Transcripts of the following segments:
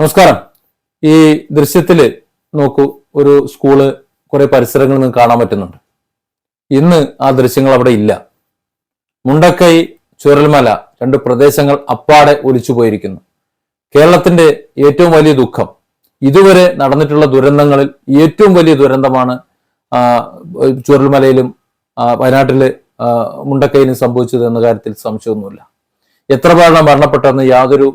നമസ്കാരം. ഈ ദൃശ്യത്തിൽ നോക്കൂ ഒരു സ്കൂൾ കുറെ പരിസരങ്ങൾ നിന്ന് കാണാൻ പറ്റുന്നുണ്ട്. ഇന്ന് ആ ദൃശ്യങ്ങൾ അവിടെ ഇല്ല. മുണ്ടക്കൈ ചുരൽമല രണ്ട് പ്രദേശങ്ങൾ അപ്പാടെ ഒലിച്ചു പോയിരിക്കുന്നു. കേരളത്തിന്റെ ഏറ്റവും വലിയ ദുഃഖം ഇതുവരെ നടന്നിട്ടുള്ള ദുരന്തങ്ങളിൽ ഏറ്റവും വലിയ ദുരന്തമാണ് ചുരൽമലയിലും വയനാട്ടിൽ മുണ്ടക്കൈയിലും സംഭവിച്ചത് എന്ന കാര്യത്തിൽ സംശയമൊന്നുമില്ല. എത്ര പേരാണ് മരണപ്പെട്ടതെന്ന് യാതൊരു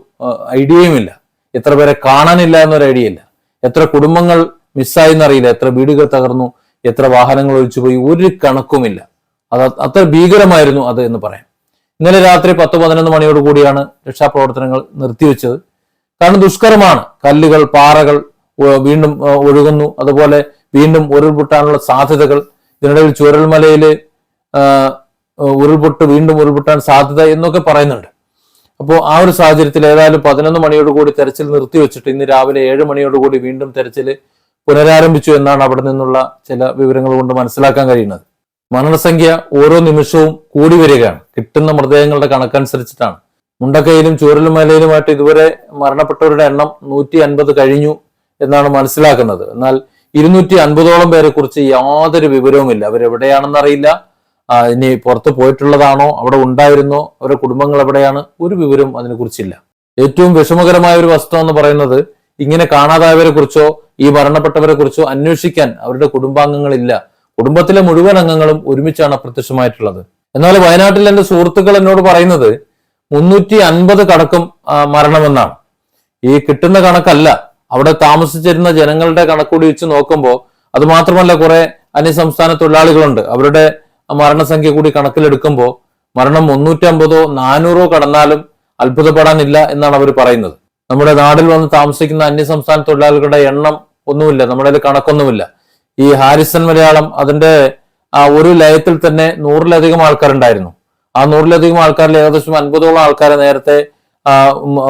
ഐഡിയയുമില്ല എത്ര പേരെ കാണാനില്ല എന്നൊരു ഐഡിയ ഇല്ല. എത്ര കുടുംബങ്ങൾ മിസ്സായി എന്നറിയില്ല. എത്ര വീടുകൾ തകർന്നു. എത്ര വാഹനങ്ങൾ ഒഴിച്ചുപോയി ഒരു കണക്കുമില്ല. അത് അത്ര ഭീകരമായിരുന്നു അത് എന്ന് പറയാം. ഇന്നലെ രാത്രി പത്ത് പതിനൊന്ന് മണിയോട് കൂടിയാണ് രക്ഷാപ്രവർത്തനങ്ങൾ നിർത്തിവെച്ചത്. കാരണം ദുഷ്കരമാണ്. കല്ലുകൾ പാറകൾ വീണ്ടും ഒഴുകുന്നു. അതുപോലെ വീണ്ടും ഉരുൾപൊട്ടാനുള്ള സാധ്യതകൾ. ഇതിനിടയിൽ ചുരൽമലയിൽ ഉരുൾപൊട്ട് വീണ്ടും ഉരുൾപൊട്ടാൻ സാധ്യത എന്നൊക്കെ പറയുന്നുണ്ട്. അപ്പോൾ ആ ഒരു സാഹചര്യത്തിൽ ഏതായാലും പതിനൊന്ന് മണിയോട് കൂടി തെരച്ചിൽ നിർത്തിവെച്ചിട്ട് ഇന്ന് രാവിലെ ഏഴ് മണിയോട് കൂടി വീണ്ടും തെരച്ചിൽ പുനരാരംഭിച്ചു എന്നാണ് അവിടെ നിന്നുള്ള ചില വിവരങ്ങൾ കൊണ്ട് മനസ്സിലാക്കാൻ കഴിയുന്നത്. മരണസംഖ്യ ഓരോ നിമിഷവും കൂടി വരികയാണ്. കിട്ടുന്ന മൃതദേഹങ്ങളുടെ കണക്കനുസരിച്ചിട്ടാണ്. മുണ്ടക്കയിലും ചൂരലുമലയിലുമായിട്ട് ഇതുവരെ മരണപ്പെട്ടവരുടെ എണ്ണം നൂറ്റി അൻപത് കഴിഞ്ഞു എന്നാണ് മനസ്സിലാക്കുന്നത്. എന്നാൽ ഇരുന്നൂറ്റി അൻപതോളം പേരെ കുറിച്ച് യാതൊരു വിവരവുമില്ല. അവരെവിടെയാണെന്ന് അറിയില്ല. ആ, ഇനി പുറത്ത് പോയിട്ടുള്ളതാണോ? അവിടെ ഉണ്ടായിരുന്നോ? അവരുടെ കുടുംബങ്ങൾ എവിടെയാണ്? ഒരു വിവരവും അതിനെക്കുറിച്ചില്ല. ഏറ്റവും വിഷമകരമായ ഒരു വസ്തു എന്ന് പറയുന്നത് ഇങ്ങനെ കാണാതായവരെ കുറിച്ചോ ഈ മരണപ്പെട്ടവരെ കുറിച്ചോ അന്വേഷിക്കാൻ അവരുടെ കുടുംബാംഗങ്ങളില്ല. കുടുംബത്തിലെ മുഴുവൻ അംഗങ്ങളും ഒരുമിച്ചാണ് അപ്രത്യക്ഷമായിട്ടുള്ളത്. എന്നാൽ വയനാട്ടിൽ എന്റെ സുഹൃത്തുക്കൾ എന്നോട് പറയുന്നത് മുന്നൂറ്റി അൻപത് കടക്കും ആ, മരണമെന്നാണ്. ഈ കിട്ടുന്ന കണക്കല്ല. അവിടെ താമസിച്ചിരുന്ന ജനങ്ങളുടെ കണക്കൂടി വെച്ച് നോക്കുമ്പോൾ അത് മാത്രമല്ല കുറെ അന്യസംസ്ഥാന തൊഴിലാളികളുണ്ട്. അവരുടെ മരണസംഖ്യ കൂടി കണക്കിലെടുക്കുമ്പോൾ മരണം മുന്നൂറ്റി അമ്പതോ നാനൂറോ കടന്നാലും അത്ഭുതപ്പെടാനില്ല എന്നാണ് അവർ പറയുന്നത്. നമ്മുടെ നാട്ടിൽ വന്ന് താമസിക്കുന്ന അന്യസംസ്ഥാന തൊഴിലാളികളുടെ എണ്ണം ഒന്നുമില്ല നമ്മുടെ കണക്കൊന്നുമില്ല. ഈ ഹാരിസൺ മലയാളം അതിന്റെ ആ ഒരു ലയത്തിൽ തന്നെ നൂറിലധികം ആൾക്കാരുണ്ടായിരുന്നു. ആ നൂറിലധികം ആൾക്കാരിൽ ഏകദേശം അൻപതോളം ആൾക്കാരെ നേരത്തെ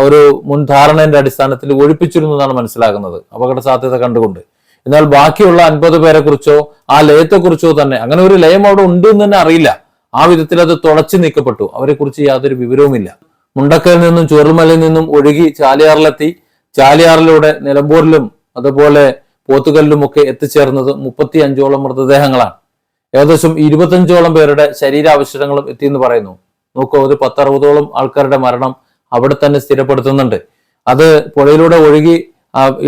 ഒരു മുൻധാരണയുടെ അടിസ്ഥാനത്തിൽ ഒഴിപ്പിച്ചിരുന്നു എന്നാണ് മനസ്സിലാക്കുന്നത് അപകട സാധ്യത കണ്ടുകൊണ്ട്. എന്നാൽ ബാക്കിയുള്ള അൻപത് പേരെ കുറിച്ചോ ആ ലയത്തെക്കുറിച്ചോ തന്നെ അങ്ങനെ ഒരു ലയം അവിടെ ഉണ്ട് എന്ന് തന്നെ അറിയില്ല. ആ വിധത്തിൽ അത് തുളച്ചു നീക്കപ്പെട്ടു. അവരെ കുറിച്ച് യാതൊരു വിവരവുമില്ല. മുണ്ടക്കയിൽ നിന്നും ചുരൽമലയിൽ നിന്നും ഒഴുകി ചാലിയാറിലെത്തി. ചാലിയാറിലൂടെ നിലമ്പൂരിലും അതുപോലെ പോത്തുകല്ലിലും ഒക്കെ എത്തിച്ചേർന്നത് മുപ്പത്തി അഞ്ചോളം മൃതദേഹങ്ങളാണ്. ഏകദേശം ഇരുപത്തഞ്ചോളം പേരുടെ ശരീരാവശിഷ്ടങ്ങളും എത്തിയെന്ന് പറയുന്നു. നോക്കൂ ഒരു പത്തറുപതോളം ആൾക്കാരുടെ മരണം അവിടെ തന്നെ സ്ഥിരപ്പെടുത്തുന്നുണ്ട്. അത് പുഴയിലൂടെ ഒഴുകി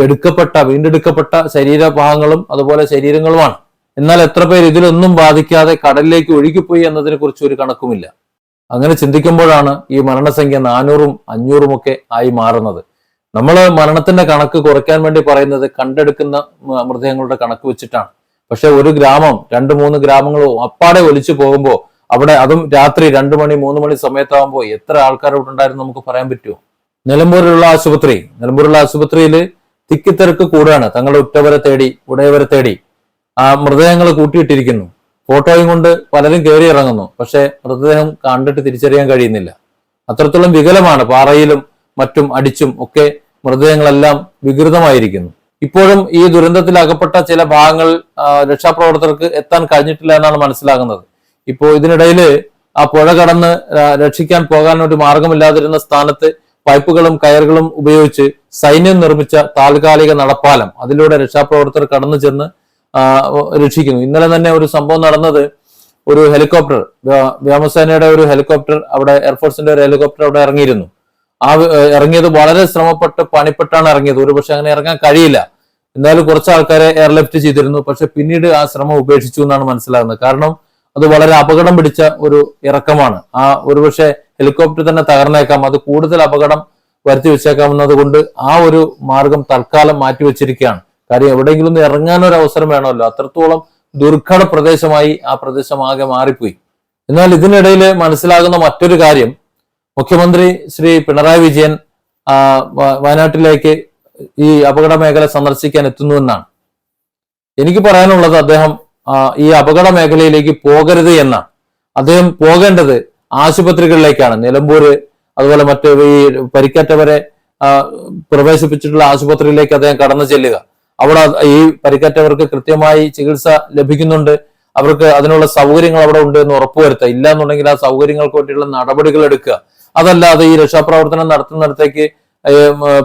എടുക്കപ്പെട്ട വീണ്ടെടുക്കപ്പെട്ട ശരീരഭാഗങ്ങളും അതുപോലെ ശരീരങ്ങളുമാണ്. എന്നാൽ എത്ര പേർ ഇതിലൊന്നും ബാധിക്കാതെ കടലിലേക്ക് ഒഴുകിപ്പോയി എന്നതിനെ കുറിച്ച് ഒരു കണക്കുമില്ല. അങ്ങനെ ചിന്തിക്കുമ്പോഴാണ് ഈ മരണസംഖ്യ നാനൂറും അഞ്ഞൂറും ഒക്കെ ആയി മാറുന്നത്. നമ്മൾ മരണത്തിന്റെ കണക്ക് കുറയ്ക്കാൻ വേണ്ടി പറയുന്നത് കണ്ടെടുക്കുന്ന മൃതദേഹങ്ങളുടെ കണക്ക് വെച്ചിട്ടാണ്. പക്ഷെ ഒരു ഗ്രാമം രണ്ട് മൂന്ന് ഗ്രാമങ്ങളോ അപ്പാടെ ഒലിച്ചു പോകുമ്പോൾ അവിടെ അതും രാത്രി രണ്ടു മണി മൂന്ന് മണി സമയത്താകുമ്പോൾ എത്ര ആൾക്കാർ ഇവിടെ ഉണ്ടായിരുന്നു നമുക്ക് പറയാൻ പറ്റുമോ? നിലമ്പൂരിലുള്ള ആശുപത്രി നിലമ്പൂരിലുള്ള ആശുപത്രിയിൽ തിക്കിത്തിരക്ക് കൂടാണ് തങ്ങളുടെ ഉറ്റവരെ തേടി ഉടയവരെ തേടി ആ മൃതദേഹങ്ങൾ കൂട്ടിയിട്ടിരിക്കുന്നു. ഫോട്ടോയും കൊണ്ട് പലരും കയറി ഇറങ്ങുന്നു. പക്ഷെ മൃതദേഹം കണ്ടിട്ട് തിരിച്ചറിയാൻ കഴിയുന്നില്ല. അത്രത്തോളം വികലമാണ്. പാറയിലും മറ്റും അടിച്ചും ഒക്കെ മൃതദേഹങ്ങളെല്ലാം വികൃതമായിരിക്കുന്നു. ഇപ്പോഴും ഈ ദുരന്തത്തിൽ അകപ്പെട്ട ചില ഭാഗങ്ങൾ രക്ഷാപ്രവർത്തകർക്ക് എത്താൻ കഴിഞ്ഞിട്ടില്ല എന്നാണ് മനസ്സിലാകുന്നത്. ഇപ്പോൾ ഇതിനിടയിൽ ആ പുഴ കടന്ന് രക്ഷിക്കാൻ പോകാൻ ഒരു മാർഗമില്ലാതിരുന്ന സ്ഥാനത്ത് പൈപ്പുകളും കയറുകളും ഉപയോഗിച്ച് സൈന്യം നിർമ്മിച്ച താൽക്കാലിക നടപ്പാലം അതിലൂടെ രക്ഷാപ്രവർത്തകർ കടന്നു ചെന്ന് രക്ഷിക്കുന്നു. ഇന്നലെ തന്നെ ഒരു സംഭവം നടന്നത് ഒരു ഹെലികോപ്റ്റർ വ്യോ- വ്യോമസേനയുടെ ഒരു ഹെലികോപ്റ്റർ അവിടെ എയർഫോഴ്സിന്റെ ഒരു ഹെലികോപ്റ്റർ അവിടെ ഇറങ്ങിയിരുന്നു. ആ ഇറങ്ങിയത് വളരെ ശ്രമപ്പെട്ട് പണിപ്പെട്ടാണ് ഇറങ്ങിയത്. ഒരുപക്ഷെ അങ്ങനെ ഇറങ്ങാൻ കഴിയില്ല. എന്നാലും കുറച്ച് ആൾക്കാരെ എയർലിഫ്റ്റ് ചെയ്തിരുന്നു. പക്ഷെ പിന്നീട് ആ ശ്രമം ഉപേക്ഷിച്ചു എന്നാണ് മനസ്സിലാകുന്നത്. കാരണം അത് വളരെ അപകടം പിടിച്ച ഒരു ഇറക്കമാണ്. ആ ഒരുപക്ഷെ ഹെലികോപ്റ്റർ തന്നെ തകർന്നേക്കാം. അത് കൂടുതൽ അപകടം വരുത്തി വെച്ചേക്കാവുന്നത് കൊണ്ട് ആ ഒരു മാർഗം തൽക്കാലം മാറ്റിവെച്ചിരിക്കുകയാണ് കാര്യം എവിടെയെങ്കിലും ഒന്ന് ഇറങ്ങാൻ ഒരു അവസരം വേണമല്ലോ. അത്രത്തോളം ദുർഘട പ്രദേശമായി ആ പ്രദേശം ആകെ മാറിപ്പോയി. എന്നാൽ ഇതിനിടയിൽ മനസ്സിലാകുന്ന മറ്റൊരു കാര്യം. മുഖ്യമന്ത്രി ശ്രീ പിണറായി വിജയൻ വയനാട്ടിലേക്ക് ഈ അപകട മേഖല സന്ദർശിക്കാൻ എത്തുന്നുവെന്നാണ് എനിക്ക് പറയാനുള്ളത് അദ്ദേഹം ഈ അപകട മേഖലയിലേക്ക് പോകരുത് എന്നാണ്. അദ്ദേഹം പോകേണ്ടത് ആശുപത്രികളിലേക്കാണ്. നിലമ്പൂർ അതുപോലെ മറ്റ് ഈ പരിക്കേറ്റവരെ പ്രവേശിപ്പിച്ചിട്ടുള്ള ആശുപത്രിയിലേക്ക് അദ്ദേഹം കടന്നു ചെല്ലുക. അവിടെ ഈ പരിക്കേറ്റവർക്ക് കൃത്യമായി ചികിത്സ ലഭിക്കുന്നുണ്ട്. അവർക്ക് അതിനുള്ള സൗകര്യങ്ങൾ അവിടെ ഉണ്ട് എന്ന് ഉറപ്പുവരുത്തുക. ഇല്ല എന്നുണ്ടെങ്കിൽ ആ സൗകര്യങ്ങൾക്ക് വേണ്ടിയുള്ള നടപടികൾ എടുക്കുക. അതല്ലാതെ ഈ രക്ഷാപ്രവർത്തനം നടത്തുന്നിടത്തേക്ക്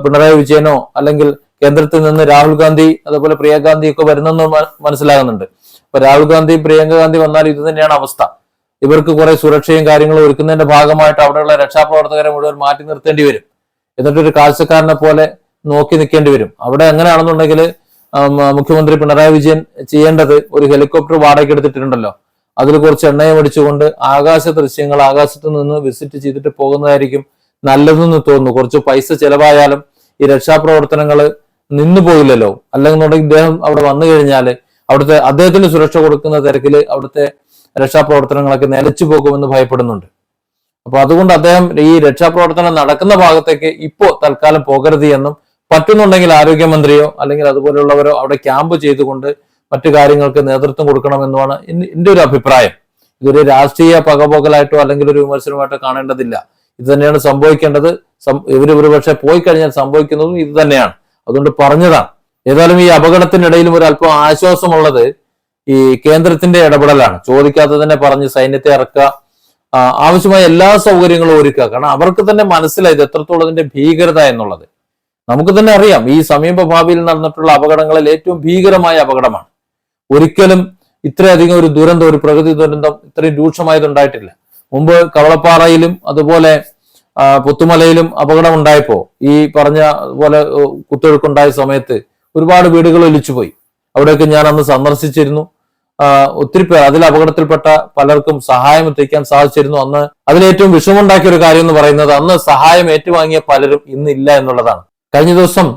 പിണറായി വിജയനോ അല്ലെങ്കിൽ കേന്ദ്രത്തിൽ നിന്ന് രാഹുൽ ഗാന്ധി അതുപോലെ പ്രിയങ്ക ഗാന്ധി ഒക്കെ വരുന്നെന്ന് മനസ്സിലാകുന്നുണ്ട്. അപ്പൊ രാഹുൽ ഗാന്ധി പ്രിയങ്ക ഗാന്ധി വന്നാൽ ഇത് തന്നെയാണ് അവസ്ഥ. ഇവർക്ക് കുറെ സുരക്ഷയും കാര്യങ്ങളും ഒരുക്കുന്നതിന്റെ ഭാഗമായിട്ട് അവിടെയുള്ള രക്ഷാപ്രവർത്തകരെ മുഴുവൻ മാറ്റി നിർത്തേണ്ടി വരും. എന്നിട്ടൊരു കാഴ്ചക്കാരനെ പോലെ നോക്കി നിൽക്കേണ്ടി വരും. അവിടെ എങ്ങനെയാണെന്നുണ്ടെങ്കിൽ മുഖ്യമന്ത്രി പിണറായി വിജയൻ ചെയ്യേണ്ടത് ഒരു ഹെലികോപ്റ്റർ വാടകയ്ക്ക് എടുത്തിട്ടുണ്ടല്ലോ. അതിൽ കുറച്ച് എണ്ണയും അടിച്ചുകൊണ്ട് ആകാശ ദൃശ്യങ്ങൾ ആകാശത്ത് നിന്ന് വിസിറ്റ് ചെയ്തിട്ട് പോകുന്നതായിരിക്കും നല്ലതെന്ന് തോന്നുന്നു. കുറച്ച് പൈസ ചെലവായാലും ഈ രക്ഷാപ്രവർത്തനങ്ങൾ നിന്നു പോയില്ലല്ലോ. അല്ലെന്നുണ്ടെങ്കിൽ ഇദ്ദേഹം അവിടെ വന്നു കഴിഞ്ഞാൽ അവിടുത്തെ അദ്ദേഹത്തിന് സുരക്ഷ കൊടുക്കുന്ന തിരക്കിൽ അവിടുത്തെ രക്ഷാപ്രവർത്തനങ്ങളൊക്കെ നിലച്ചു പോകുമെന്ന് ഭയപ്പെടുന്നുണ്ട്. അപ്പൊ അതുകൊണ്ട് അദ്ദേഹം ഈ രക്ഷാപ്രവർത്തനം നടക്കുന്ന ഭാഗത്തേക്ക് ഇപ്പോ തൽക്കാലം പോകരുത് എന്നും പറ്റുന്നുണ്ടെങ്കിൽ ആരോഗ്യമന്ത്രിയോ അല്ലെങ്കിൽ അതുപോലെയുള്ളവരോ അവിടെ ക്യാമ്പ് ചെയ്തുകൊണ്ട് മറ്റു കാര്യങ്ങൾക്ക് നേതൃത്വം കൊടുക്കണമെന്നുമാണ് എന്റെ ഒരു അഭിപ്രായം. ഇതൊരു രാഷ്ട്രീയ പകപോകലായിട്ടോ അല്ലെങ്കിൽ ഒരു വിമർശനമായിട്ടോ കാണേണ്ടതില്ല. ഇത് തന്നെയാണ് സംഭവിക്കേണ്ടത്. ഇവർ ഇവർ ഒരു പക്ഷെ പോയി കഴിഞ്ഞാൽ സംഭവിക്കുന്നതും ഇത് തന്നെയാണ്. അതുകൊണ്ട് പറഞ്ഞതാണ്. ഏതായാലും ഈ അപകടത്തിനിടയിലും ഒരു അല്പം ആശ്വാസമുള്ളത് ഈ കേന്ദ്രത്തിന്റെ ഇടപെടലാണ്. ചോദിക്കാതെ തന്നെ പറഞ്ഞ് സൈന്യത്തെ ഇറക്കുക ആവശ്യമായ എല്ലാ സൗകര്യങ്ങളും ഒരുക്കുക. കാരണം അവർക്ക് തന്നെ മനസ്സിലായി ഇത് എത്രത്തോളം ഇതിന്റെ ഭീകരത എന്നുള്ളത്. നമുക്ക് തന്നെ അറിയാം ഈ സമീപ ഭാവിയിൽ നടന്നിട്ടുള്ള അപകടങ്ങളിൽ ഏറ്റവും ഭീകരമായ അപകടമാണ്. ഒരിക്കലും ഇത്രയധികം ഒരു ദുരന്തം ഒരു പ്രകൃതി ദുരന്തം ഇത്രയും രൂക്ഷമായത് ഉണ്ടായിട്ടില്ല മുമ്പ് കവളപ്പാറയിലും അതുപോലെ പുത്തുമലയിലും അപകടം ഉണ്ടായപ്പോ ഈ പറഞ്ഞ പോലെ കുത്തൊഴുക്കുണ്ടായ സമയത്ത് ഒരുപാട് വീടുകൾ ഒലിച്ചുപോയി. അവിടെയൊക്കെ ഞാൻ അന്ന് സന്ദർശിച്ചിരുന്നു. ഒത്തിരി പേർ അതിൽ അപകടത്തിൽപ്പെട്ട പലർക്കും സഹായം എത്തിക്കാൻ സാധിച്ചിരുന്നു. അന്ന് അതിലേറ്റവും വിഷമമുണ്ടാക്കിയ ഒരു കാര്യം എന്ന് പറയുന്നത് അന്ന് സഹായം ഏറ്റുവാങ്ങിയ പലരും ഇന്നില്ല എന്നുള്ളതാണ്. കഴിഞ്ഞ ദിവസം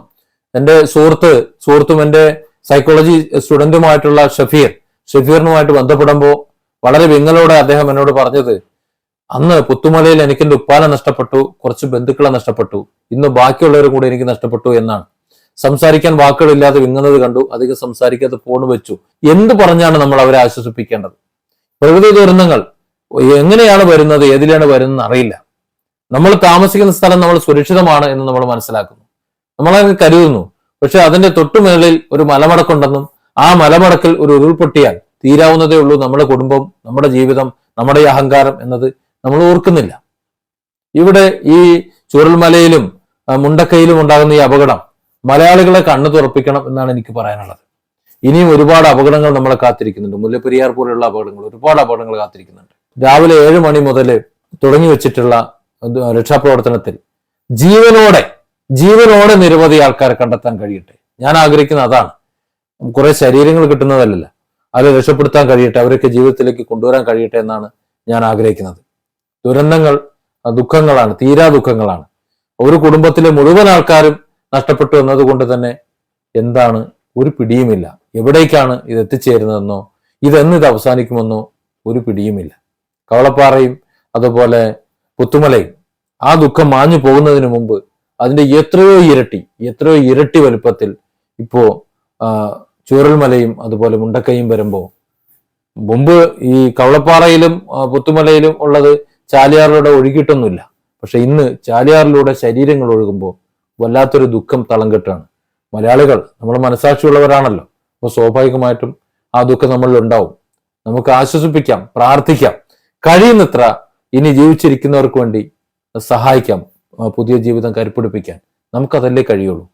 എന്റെ സുഹൃത്ത് സുഹൃത്തും എന്റെ സൈക്കോളജി സ്റ്റുഡന്റുമായിട്ടുള്ള ഷഫീർ ഷഫീറിനുമായിട്ട് ബന്ധപ്പെടുമ്പോൾ വളരെ വിങ്ങലോടെ അദ്ദേഹം എന്നോട് പറഞ്ഞത് അന്ന് പുത്തുമലയിൽ എനിക്ക് എന്റെ ഉപ്പാനെ നഷ്ടപ്പെട്ടു കുറച്ച് ബന്ധുക്കളെ നഷ്ടപ്പെട്ടു ഇന്ന് ബാക്കിയുള്ളവരും കൂടി എനിക്ക് നഷ്ടപ്പെട്ടു എന്നാണ്. സംസാരിക്കാൻ വാക്കുകളില്ലാതെ വിങ്ങുന്നത് കണ്ടു അധികം സംസാരിക്കാതെ ഫോൺ വെച്ചു. എന്ത് പറഞ്ഞാണ് നമ്മൾ അവരെ ആശ്വസിപ്പിക്കേണ്ടത്? പ്രകൃതി ദുരന്തങ്ങൾ എങ്ങനെയാണ് വരുന്നത് ഏതിലാണ് വരുന്നത് അറിയില്ല. നമ്മൾ താമസിക്കുന്ന സ്ഥലം നമ്മൾ സുരക്ഷിതമാണ് എന്ന് നമ്മൾ മനസ്സിലാക്കുന്നു. നമ്മളങ്ങനെ കരുതുന്നു. പക്ഷെ അതിന്റെ തൊട്ടുമേളിൽ ഒരു മലമടക്കുണ്ടെന്നും ആ മലമടക്കിൽ ഒരു ഉരുൾപൊട്ടിയാൽ തീരാവുന്നതേ ഉള്ളൂ നമ്മുടെ കുടുംബം നമ്മുടെ ജീവിതം നമ്മുടെ അഹങ്കാരം എന്നത് നമ്മൾ ഓർക്കുന്നില്ല. ഇവിടെ ഈ ചുരൽമലയിലും മുണ്ടക്കയിലും ഉണ്ടാകുന്ന ഈ അപകടം മലയാളികളെ കണ്ണു തുറപ്പിക്കണം എന്നാണ് എനിക്ക് പറയാനുള്ളത്. ഇനിയും ഒരുപാട് അപകടങ്ങൾ നമ്മളെ കാത്തിരിക്കുന്നുണ്ട്. മുല്ലപ്പെരിയാർ പോലെയുള്ള അപകടങ്ങൾ ഒരുപാട് അപകടങ്ങൾ കാത്തിരിക്കുന്നുണ്ട്. രാവിലെ ഏഴ് മണി മുതൽ തുടങ്ങി വെച്ചിട്ടുള്ള രക്ഷാപ്രവർത്തനത്തിൽ ജീവനോടെ ജീവനോടെ നിരവധി ആൾക്കാരെ കണ്ടെത്താൻ കഴിയട്ടെ. ഞാൻ ആഗ്രഹിക്കുന്ന അതാണ്. കുറെ ശരീരങ്ങൾ കിട്ടുന്നതല്ലല്ല. അത് രക്ഷപ്പെടുത്താൻ കഴിയട്ടെ അവരൊക്കെ ജീവിതത്തിലേക്ക് കൊണ്ടുവരാൻ കഴിയട്ടെ എന്നാണ് ഞാൻ ആഗ്രഹിക്കുന്നത്. ദുരന്തങ്ങൾ ദുഃഖങ്ങളാണ് തീരാ ദുഃഖങ്ങളാണ്. ഒരു കുടുംബത്തിലെ മുഴുവൻ ആൾക്കാരും നഷ്ടപ്പെട്ടു എന്നതുകൊണ്ട് തന്നെ എന്താണ് ഒരു പിടിയുമില്ല. എവിടേക്കാണ് ഇത് എത്തിച്ചേരുന്നതെന്നോ ഇതെന്ന് ഇത് അവസാനിക്കുമെന്നോ ഒരു പിടിയുമില്ല. കവളപ്പാറയും അതുപോലെ പുത്തുമലയും ആ ദുഃഖം മാഞ്ഞു പോകുന്നതിന് മുമ്പ് അതിന്റെ എത്രയോ ഇരട്ടി എത്രയോ ഇരട്ടി വലുപ്പത്തിൽ ഇപ്പോ ചൂരൽമലയും അതുപോലെ മുണ്ടക്കയും വരുമ്പോൾ മുമ്പ് ഈ കവളപ്പാറയിലും പുത്തുമലയിലും ഉള്ളത് ചാലിയാറിലൂടെ ഒഴുകിയിട്ടൊന്നുമില്ല. പക്ഷെ ഇന്ന് ചാലിയാറിലൂടെ ശരീരങ്ങൾ ഒഴുകുമ്പോൾ വല്ലാത്തൊരു ദുഃഖം തളം കെട്ടാണ് മലയാളികൾ നമ്മൾ മനസാക്ഷിയുള്ളവരാണല്ലോ അപ്പോൾ സ്വാഭാവികമായിട്ടും ആ ദുഃഖം നമ്മളിൽ ഉണ്ടാവും. നമുക്ക് ആശ്വസിപ്പിക്കാം പ്രാർത്ഥിക്കാം. കഴിയുന്നത്ര ഇനി ജീവിച്ചിരിക്കുന്നവർക്ക് വേണ്ടി സഹായിക്കാം പുതിയ ജീവിതം കരുപ്പിടിപ്പിക്കാൻ. നമുക്കതല്ലേ കഴിയുള്ളൂ.